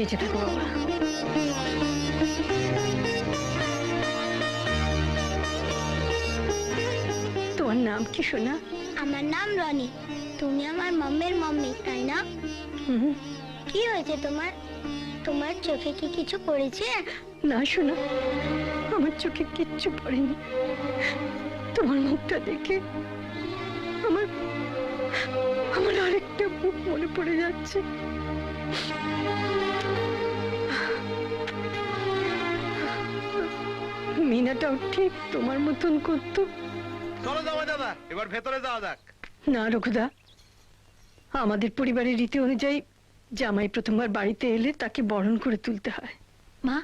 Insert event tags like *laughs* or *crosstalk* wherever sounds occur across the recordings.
বেঁচে থাকো বাবা তোমার নাম কি শোনা আমার নাম রনি। তুমি আমার মাম্মির মাম্মি তাই না? হুম, কি হয়েছে তোমার? তোমার চোখে কি কিছু পড়েছে? না শোনা আমার চোখে কিচ্ছু পড়েনি। তোমার মুখটা দেখে আমার আমার আরেকটা মুখ মনে পড়ে যাচ্ছে। মিনাটাও ঠিক তোমার মতন করতো। চলো যাওয়া দাদা এবার ভেতরে যাওয়া যাক। না রঘুদা। আমাদের পরিবারের রীতি অনুযায়ী জামাই প্রথমবার বাড়িতে এলে তাকে বরণ করে তুলতে হয়। মা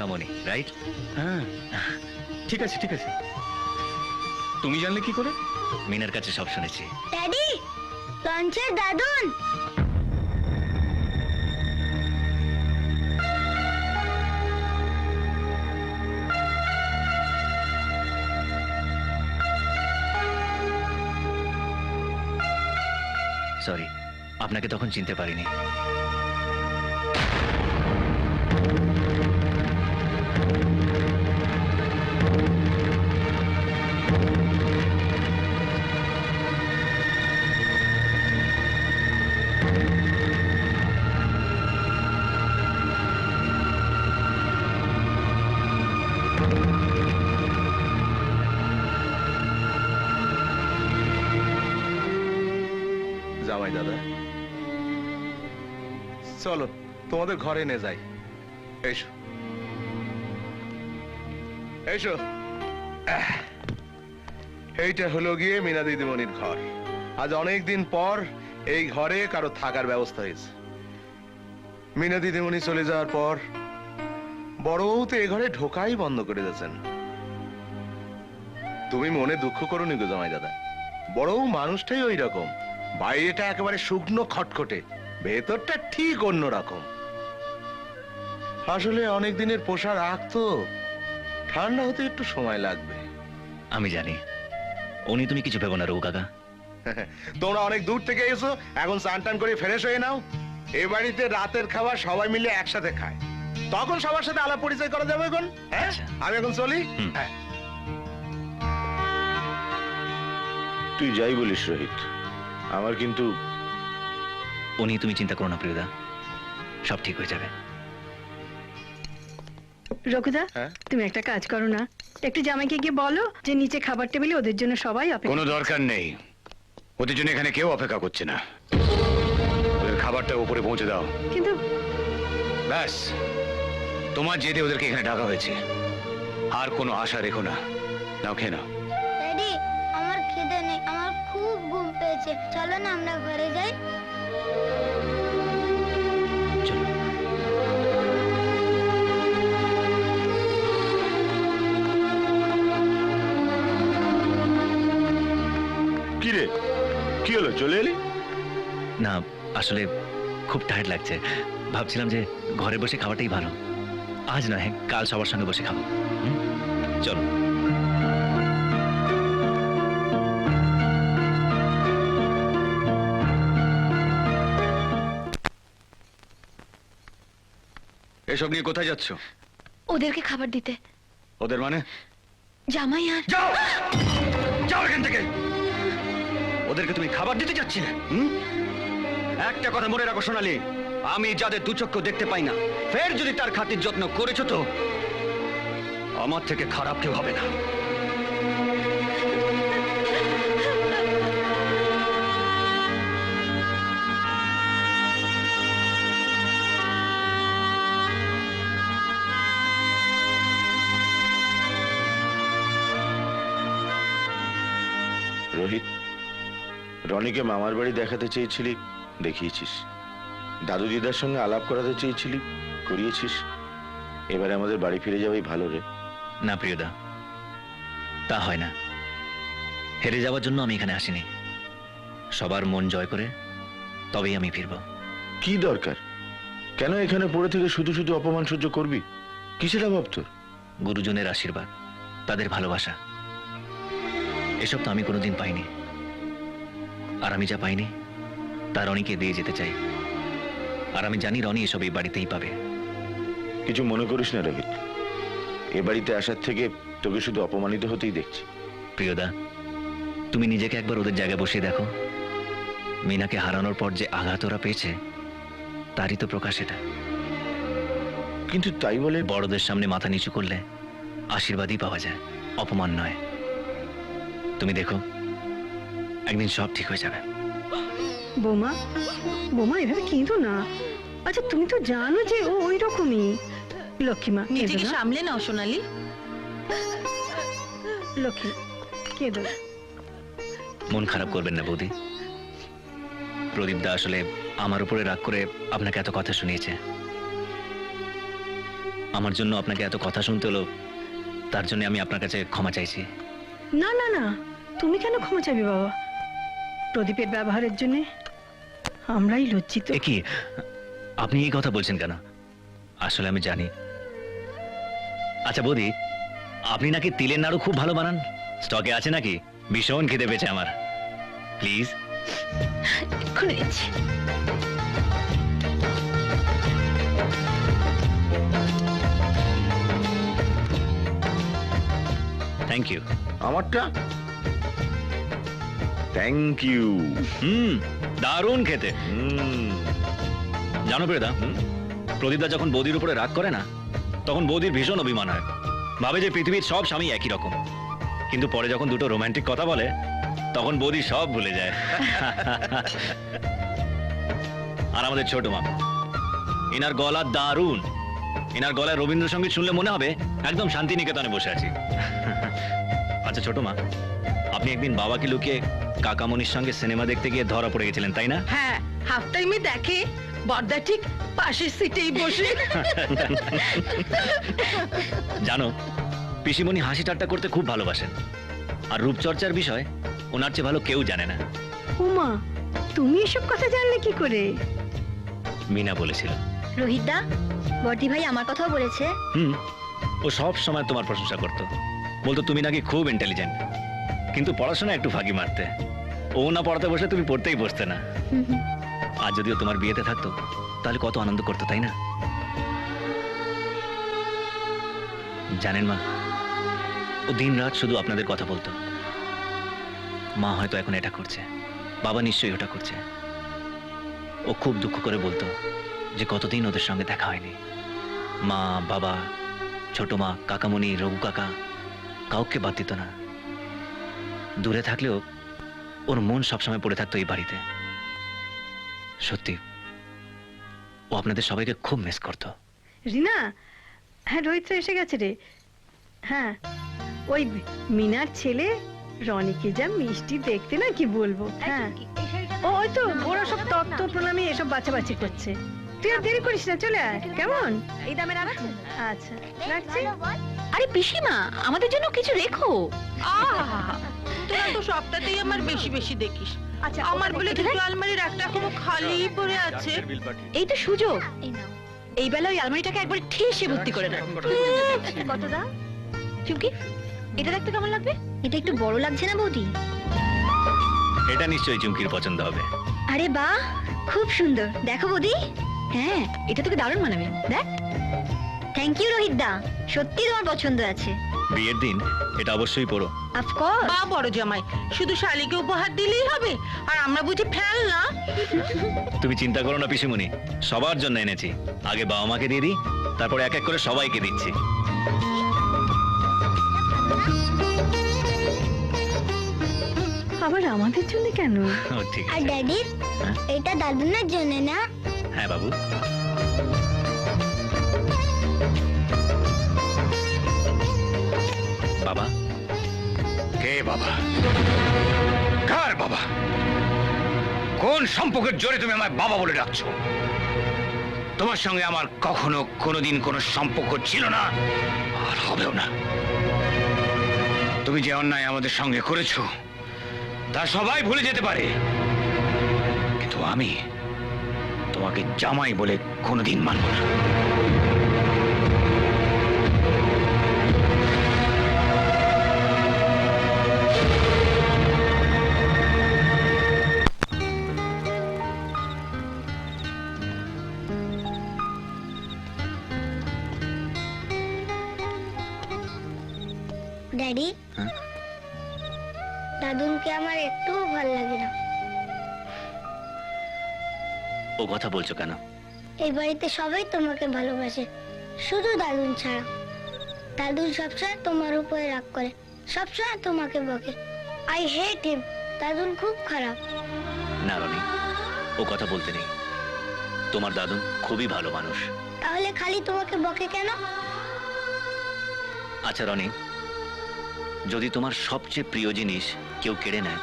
কাকামণি রাইট হ্যাঁ। ঠিক আছে ঠিক আছে। তুমি জানলে কি করে? মিনার কাছে সব শুনেছি। ড্যাডি লঞ্চের দাদুন। সরি আপনাকে তখন চিনতে পারিনি। চলো, তোমাদের ঘরে নে যাই। এসো। এসো। এইটা হলো গিয়ে মিনা দিদিমণির ঘর। আজ অনেক দিন পর এই ঘরে কারও থাকার ব্যবস্থা হয়েছে। মিনা দিদিমণি চলে যাওয়ার পর বড় তো এ ঘরে ঢোকাই বন্ধ করে দিয়েছেন। তুমি মনে দুঃখ করো নি গো জামাই দাদা। বড় মানুষটাই ওই রকম বাইরেটা একেবারে শুকনো খটখটে। ভেতরটা ঠিক অন্য রকম আসলে অনেক দিনের পোষা রাখ তো। ঠান্ডা হতে একটু সময় লাগবে। আমি জানি। উনি তুমি কিছু ভেবো না রঘু কাকা। *laughs* তোমরা অনেক দূর থেকে এসো এখন স্নান টান করে ফ্রেশ হয়ে নাও। এ বাড়িতে রাতের খাবার সবাই মিলে একসাথে খায়। তখন সবার সাথে আলাপ পরিচয় করা যাবে এখন হ্যাঁ? আচ্ছা। আমি এখন চলি? হ্যাঁ। তুই যাই বলিস রোহিত। আমার কিন্তু উনি তুমি চিন্তা করো না প্রিয়দা। সব ঠিক হয়ে যাবে। রঘুদা হ্যাঁ? তুমি একটা কাজ করো না। একটু জামাইকে গিয়ে বলো যে নিচে খাবার টেবিলে ওদের জন্য সবাই অপেক্ষা কোনো দরকার নেই। ওদের জন্য এখানে কেউ অপেক্ষা করছে না। ওদের খাবারটা উপরে পৌঁছে দাও। কিন্তু ব্যাস। তোমার যেতে ওদেরকে এখানে ডাকা হয়েছে। আর কোনো আশা রেখো না। নাও খেয়ে নাও। আমার খিদে নেই আমার খুব ঘুম পেয়েছে। চলো না আমরা ঘরে যাই। হলো? চলে এলি? না আসলে খুব টায়ার্ড লাগছে। ভাবছিলাম যে ঘরে বসে খাওয়াটাই ভালো। আজ নয় কাল সবার সঙ্গে বসে খাব। চলো। এসব নিয়ে কোথায় যাচ্ছ? ওদেরকে খাবার দিতে। ওদের মানে? জামাই আর যাও! যাও এখান থেকে! ওদেরকে তুমি খাবার দিতে যাচ্ছিলে? হুম? একটা কথা মনে রাখো, সোনালি। আমি যাদের দুচক্ষ দেখতে পাই না, ফের যদি তার খাতির যত্ন করেছ তো, আমার থেকে খারাপ কেউ হবে না। রোহিত রনিকে মামার বাড়ি দেখাতে চেয়েছিলি দেখিয়েছিস। দাদু দিদার সঙ্গে আলাপ করাতে চেয়েছিলি করিয়েছিস। এবারে আমাদের বাড়ি ফিরে যাওয়াই ভালো রে। না প্রিয়দা তা হয় না। হেরে যাওয়ার জন্য আমি এখানে আসিনি। সবার মন জয় করে তবেই আমি ফিরব। কি দরকার? কেন এখানে পড়ে থেকে শুধু শুধু অপমান সহ্য করবি? কিসের অভাব তোর? গুরুজনের আশীর্বাদ তাদের ভালোবাসা। এসব তো আমি কোনোদিন পাইনি। আর আমি যা পাইনি তা রনিকে দিয়ে যেতে চাই। আর আমি জানি রনি এসব এই বাড়িতেই পাবে। কিছু মনে করিস না রবি এ বাড়িতে আসার থেকে তোকে শুধু অপমানিত হতেই দেখছি। প্রিয়দা তুমি নিজেকে একবার ওদের জায়গায় বসিয়ে দেখো। মিনাকে হারানোর পর যে আঘাত ওরা পেয়েছে তারই তো প্রকাশ এটা। কিন্তু তাই বলে বড়দের সামনে মাথা নিচু করলে আশীর্বাদই পাওয়া যায় অপমান নয়। তুমি দেখো একদিন সব ঠিক হয়ে যাবে। বোমা বোমা এভাবে কিন্তু না। আচ্ছা তুমি তো জানো যে ও ওই রকমই লক্ষ্মীমা নিজেকে সামলে নাও সোনালি। লক্ষ্মী কেঁদো। মন খারাপ করবেন না বৌদি। প্রদীপ দা আসলে আমার উপরে রাগ করে আপনাকে এত কথা শুনিয়েছে। আমার জন্য আপনাকে এত কথা শুনতে হলো তার জন্য আমি আপনার কাছে ক্ষমা চাইছি। না না না তুমি কেন ক্ষমা চাইবে বাবা? প্রদীপের ব্যবহারের জন্য আমরাই লজ্জিত। কি? আপনি এই কথা বলছেন কেন? আসলে আমি জানি। আচ্ছা বৌদি আপনি নাকি তিলের নাড়ু খুব ভালো বানান? স্টকে আছে নাকি? ভীষণ খেতে পেয়েছে আমার। প্লিজ। থ্যাংক ইউ আমারটা? থ্যাংক ইউ হুম দারুণ খেতে। জানো প্রিয়দা প্রদীপদা যখন বৌদির উপরে রাগ করে না তখন বৌদির ভীষণ অভিমান হয়। ভাবে যে পৃথিবীর সব স্বামী একই রকম। কিন্তু পরে যখন দুটো রোমান্টিক কথা বলে তখন বৌদি সব ভুলে যায়। *laughs* আর আমাদের ছোট মা এনার গলা দারুণ। এনার গলায় রবীন্দ্রসঙ্গীত শুনলে মনে হবে একদম শান্তিনিকেতনে বসে আছি। *laughs* আচ্ছা ছোট মা আপনি একদিন বাবাকে লুকিয়ে কাকামণির সঙ্গে সিনেমা দেখতে গিয়ে ধরা পড়ে গেছিলেন তাই না? হ্যাঁ হাফ টাইমে দেখে বর্দা ঠিক পাশের সিটেই বসে। জানো পিসিমণি হাসি ঠাট্টা করতে খুব ভালোবাসেন। আর রূপচর্চার বিষয় ওনার চেয়ে ভালো কেউ জানে না। উমা তুমি এসব কথা জানলে কি করে? মিনা বলেছিল। রোহিতদা বর্দি ভাই আমার কথাও বলেছে। হুম ও সব সময় তোমার প্রশংসা করতো। বলতো তুমি নাকি খুব ইন্টেলিজেন্ট কিন্তু পড়াশোনা একটু ফাঁকি মারতে। ও না পড়াতে বসে তুমি পড়তেই বসতে না। আর যদিও তোমার বিয়েতে থাকতো, তাহলে কত আনন্দ করতো, তাই না? জানেন মা, ও দিন রাত শুধু আপনাদের কথা বলতো। মা হয়তো এখন এটা করছে, বাবা নিশ্চয়ই ওটা করছে। ও খুব দুঃখ করে বলতো যে কতদিন ওদের সঙ্গে দেখা হয়নি। মা, বাবা, ছোট মা, কাকামণি, রঘু কাকা, কাউকে বাদ দিত না। দূরে থাকলেও ওর মন সবসময় পড়ে থাকতো এই বাড়িতে। সত্যি ও আপনাদের সবাইকে খুব মিস করতো। রিনা হ্যাঁ রোহিত তো এসে গেছে রে। হ্যাঁ ওই মিনার ছেলে রনিকে যা মিষ্টি দেখতে না কি বলব? হ্যাঁ। ও ওই তো ওরা সব তত্ত্ব প্রণামী এসব বাছাবাছি করছে। তুই আর দেরি করিস না চলে আয়। কেমন? এই দামে রাখছেন আচ্ছা রাখছি? আরে পিসিমা আমাদের জন্য কিছু রেখো। আহা! তোরা তো সবটাতেই আমার বেশি বেশি দেখিস। আচ্ছা আমার বলে দুটো আলমারির একটা এখনও খালি পড়ে আছে। এই তো সুযোগ। এই বেলা ওই আলমারিটাকে একবার ঠেসে ভর্তি করে না কত দাম? চুমকি এটা দেখতে কেমন লাগবে? এটা একটু বড় লাগছে না বৌদি? এটা নিশ্চয়ই চুমকির পছন্দ হবে। আরে বাহ খুব সুন্দর। দেখো বৌদি। হ্যাঁ এটা তোকে দারুণ মানাবে। দেখ। থ্যাংক ইউ রোহিত দা সত্যি তোমার পছন্দ আছে। বিয়ের দিন এটা অবশ্যই পড়ো অফকোর্স বা বড় জামাই। শুধু শালিকে উপহার দিলেই হবে আর আমরা বুঝি ফেল না। তুমি চিন্তা করো না পিসিমণি। সবার জন্য এনেছি। আগে বাবা মাকে দিয়ে দিই তারপরে এক এক করে সবাইকে দিচ্ছি। আবার আমাদের জন্য কেন? ও, ঠিক আর আছে ড্যাডি হ্যাঁ? এটা দাদুনের জন্য না? হ্যাঁ বাবু। বাবা? কে বাবা? কার বাবা? কোন সম্পর্কের জোরে তুমি আমায় বাবা বলে ডাকছো? তোমার সঙ্গে আমার কখনো কোনোদিন কোনো সম্পর্ক ছিল না আর হবেও না। তুমি যে অন্যায় আমাদের সঙ্গে করেছ, তা সবাই ভুলে যেতে পারে। কিন্তু আমি তোমাকে জামাই বলে কোনোদিন মানব না। ও কথা বলছো কেন? এই বাড়িতে সবাই তোমাকে ভালোবাসে শুধু দাদুন ছাড়া। দাদুন সবসময় তোমার উপরে রাগ করে সবসময় তোমাকে বকে। আই হেট হিম দাদুন খুব খারাপ। না রনি ও কথা বলতে নেই। তোমার দাদুন খুবই ভালো মানুষ। তাহলে খালি তোমাকে বকে কেন? আচ্ছা রনি যদি তোমার সবচেয়ে প্রিয় জিনিস কেউ কেড়ে নেয়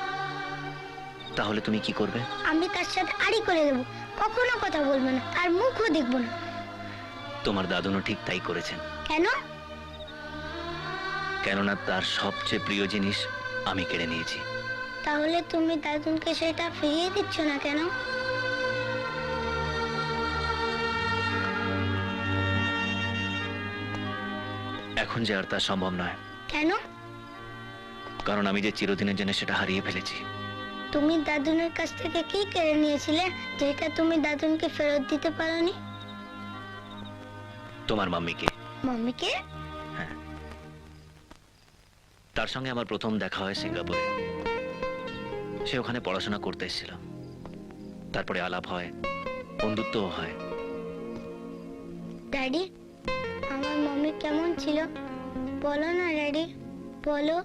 তাহলে তুমি কি করবে? আমি তার সাথে আড়ি করে দেবো। কখনো কথা বলব না আর মুখও দেখব না। তোমার দাদুনও ঠিক তাই করেছেন। কেন? কেননা তার সবচেয়ে প্রিয় জিনিস আমি কেড়ে নিয়েছি। তাহলে তুমি দাদুনকে সেটা ফিরিয়ে দিচ্ছ না কেন? এখন যে আর তা সম্ভব নয়। কেন? কারণ আমি যে চিরদিনের জন্য সেটা হারিয়ে ফেলেছি। তুমি দাদুনের কাছ থেকে কি কেড়ে নিয়েছিলে যেটা তুমি দাদুনকে ফেরত দিতে পারোনি? তোমার মাম্মিকে। মাম্মিকে? তার সঙ্গে আমার প্রথম দেখা হয় সিঙ্গাপুরে। সে ওখানে পড়াশোনা করতে এসেছিল। তারপরে আলাপ হয় বন্ধুত্বও হয়। ড্যাডি আমার মাম্মি কেমন ছিল? বলো না ড্যাডি বলো।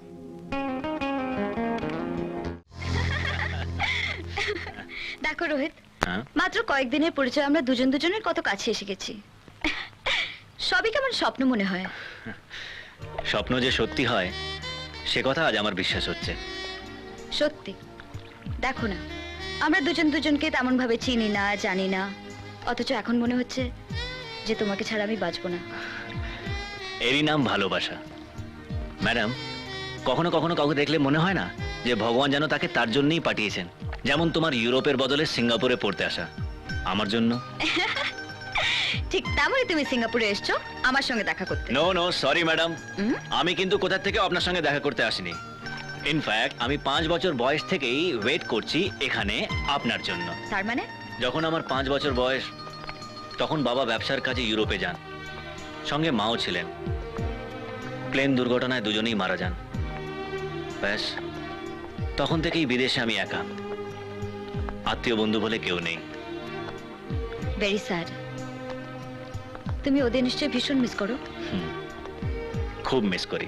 দেখো রোহিত হ্যাঁ? মাত্র কয়েকদিনের পরিচয় আমরা দুজন দুজনের কত কাছে এসে গেছি। সবই কেমন স্বপ্ন মনে হয়? স্বপ্ন যে সত্যি হয় সে কথা আজ আমার বিশ্বাস হচ্ছে। সত্যি? দেখো না আমরা দুজন দুজনকে তেমন ভাবে চিনি না জানি না। অথচ এখন মনে হচ্ছে যে তোমাকে ছাড়া আমি বাঁচবো না। এরই নাম ভালোবাসা। ম্যাডাম কখনো কখনো কাউকে দেখলে মনে হয় না যে ভগবান যেন তাকে তার জন্যই পাঠিয়েছেন। যেমন তোমার ইউরোপের বদলে সিঙ্গাপুরে পড়তে আসা। আমার জন্য। *laughs* ঠিক তেমনই তুমি সিঙ্গাপুরে এসছো আমার সঙ্গে দেখা করতে। নো নো সরি ম্যাডাম আমি কিন্তু কোথা থেকে আপনার সঙ্গে দেখা করতে আসিনি। ইনফ্যাক্ট আমি পাঁচ বছর বয়স থেকেই ওয়েট করছি এখানে আপনার জন্য। তার মানে? যখন আমার পাঁচ বছর বয়স তখন বাবা ব্যবসার কাজে ইউরোপে যান। সঙ্গে মাও ছিলেন। প্লেন দুর্ঘটনায় দুজনেই মারা যান। ব্যাস। তখন থেকেই বিদেশে আমি একা। আত্মীয় বন্ধু বলে কেউ নেই। ভেরি স্যাড তুমি ওদের নিশ্চয়ই ভীষণ মিস করো। খুব মিস করি।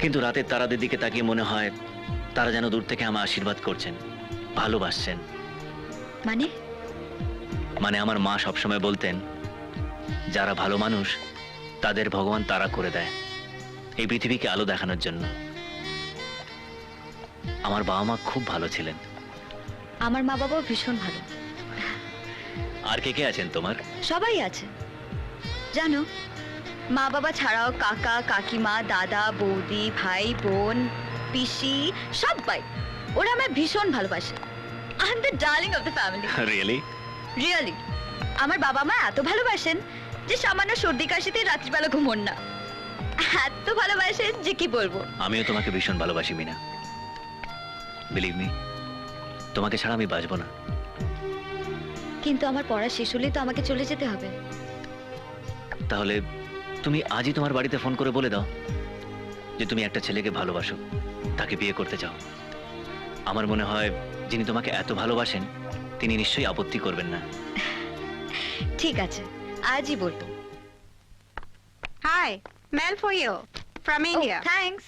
কিন্তু রাতের তারাদের দিকে তাকিয়ে মনে হয় তারা যেন দূর থেকে আমার আশীর্বাদ করছেন ভালোবাসছেন। মানে? মানে আমার মা সবসময় বলতেন যারা ভালো মানুষ তাদের ভগবান তারা করে দেয়। এই পৃথিবীকে আলো দেখানোর জন্য। আমার বাবা মা খুব ভালো ছিলেন। আমার মা বাবাও ভীষণ ভালো। আর কে কে আছেন তোমার? সবাই আছে। জানো মা বাবা ছাড়াও কাকা কাকিমা দাদা বৌদি ভাই বোন পিসি সবাই। ওরা আমায় ভীষণ ভালোবাসে। I am the darling of the family really really আমার বাবা মা এত ভালোবাসেন যে সামান্য সর্দি কাশিতে রাত্রিবেলা ঘুমোন না। এত ভালোবাসেন যে কি বলব? আমিও তোমাকে ভীষণ ভালোবাসি মিনা। বিলিভ মি তোমাকে ছাড়া আমি বাঁচবো না। কিন্তু আমার পড়া শেষ হলেই তো আমাকে চলে যেতে হবে। তাহলে তুমি আজই তোমার বাড়িতে ফোন করে বলে দাও যে তুমি একটা ছেলেকে ভালোবাসো তাকে বিয়ে করতে চাও। আমার মনে হয় যিনি তোমাকে এত ভালোবাসেন তিনি নিশ্চয়ই আপত্তি করবেন না। ঠিক আছে আজই বলব। Hi mail for you from India. Thanks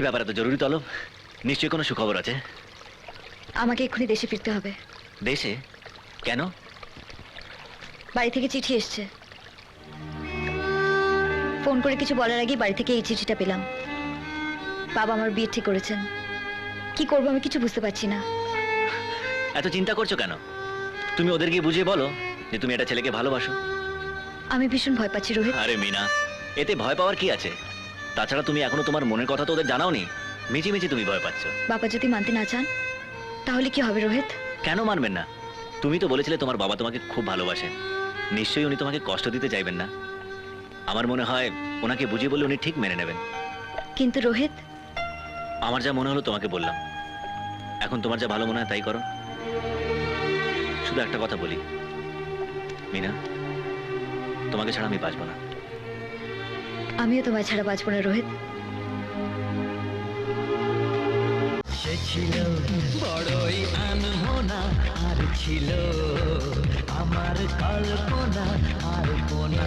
কি ব্যাপার এত জরুরি তলব? নিশ্চয়ই কোনো সুখবর আছে? আমাকে এক্ষুনি দেশে ফিরতে হবে। দেশে? কেন? বাড়ি থেকে চিঠি এসছে। ফোন করে কিছু বলার আগেই বাড়ি থেকে এই চিঠিটা পেলাম। বাবা আমার বিয়ে ঠিক করেছেন। কি করব আমি কিছু বুঝতে পারছি না। এত চিন্তা করছ কেন? তুমি ওদের গিয়ে বুঝিয়ে বলো যে তুমি একটা ছেলেকে ভালোবাসো। আমি ভীষণ ভয় পাচ্ছি রোহিত। আরে মিনা এতে ভয় পাওয়ার কি আছে? তাছাড়া তুমি এখনও তোমার মনের কথা তো ওদের জানাওনি। মিচি মিচি তুমি ভয় পাচ্ছ। বাবা যদি মানতে না চান তাহলে কি হবে রোহিত? কেন মানবেন না? তুমি তো বলেছিলে তোমার বাবা তোমাকে খুব ভালোবাসেন নিশ্চয়ই উনি তোমাকে কষ্ট দিতে চাইবেন না। আমার মনে হয় ওনাকে বুঝিয়ে বললে উনি ঠিক মেনে নেবেন। কিন্তু রোহিত? আমার যা মনে হলো তোমাকে বললাম। এখন তোমার যা ভালো মনে হয় তাই করো। শুধু একটা কথা বলি। মিনা তোমাকে ছাড়া আমি বাঁচবো না। আমিও তোমায় ছাড়া বাঁচব না, রোহিত। ছিল বড়ই আনমোনা, আর ছিল আমার কল্পনা আর কোনা।